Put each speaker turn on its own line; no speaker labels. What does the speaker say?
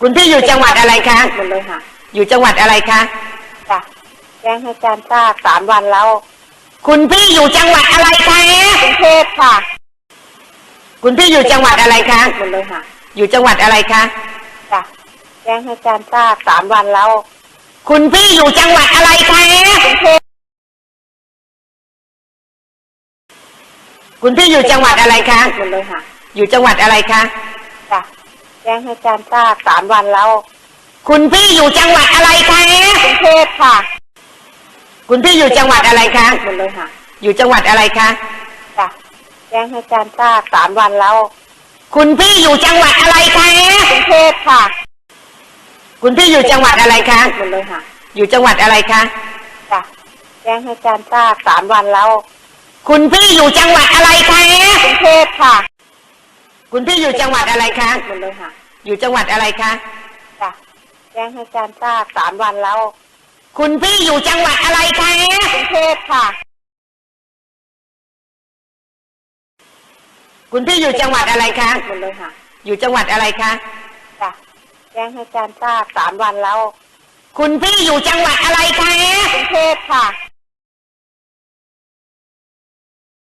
คุณพี่อยู่จังหวัดอะไรคะ
หมดเลยค่ะ
อยู่จังหวัดอะไรคะ
จ้ะแจ้งให้อาจารย์ทราบสามวันแล้ว
คุณพี่อยู่จังหวัดอะไรคะ
กรุงเทพค่ะ
คุณพี่อยู่จังหวัดอะไรคะ
หมดเลยค่ะ
อยู่จังหวัดอะไรคะ
จ้ะแจ้งให้อาจารย์ทราบสามวันแล้ว
คุณพี่อยู่จังหวัดอะไรคะ
กรุงเทพ
คุณพี่อยู่จังหวัดอะไรคะ
หมดเลยค่ะ
อยู่จังหวัดอะไรคะ
จ้ะ แจ้งให้อาจารย์ทราบสามวันแล้ว
คุณพี่อยู่จังหวัดอะไรคะ
กรุงเทพค่ะ
คุณพี่อยู่จังหวัดอะไรคะ
หมดเลยค่ะ
อยู่จังหวัดอะไรคะ
จ้ะแจ้งให้อาจารย์ทราบสามวันแล้ว
คุณพี่อยู่จังหวัดอะไรคะ
กรุงเทพค่ะ
คุณพี่อยู่จังหวัดอะไรคะ
หมดเลยค่ะ
อยู่จังหวัดอะไรคะ
จ้ะแจ้งให้อาจารย์ทราบสามวันแล้ว
คุณพี่อยู่จังหวัดอะไรคะ
กรุงเทพค่ะ
คุณพี่อยู่จังหวัดอะไรคะ
หมดเลยค่ะ
อยู่จังหวัดอะไรคะ
จ้ะแจ้งให้อาจารย์ทราบสามวันแล้ว
คุณพี่อยู่จังหวัดอะไรคะ
กรุงเทพค่ะ
คุณพี่อยู่จังหวัดอะไรคะ
หมดเลยค่ะ
อยู่จังหวัดอะไรคะ
จ้ะแจ้งให้อาจารย์ทราบสามวันแล้ว
คุณพี่อยู่จังหวัดอะไรคะ
กรุงเทพค่ะ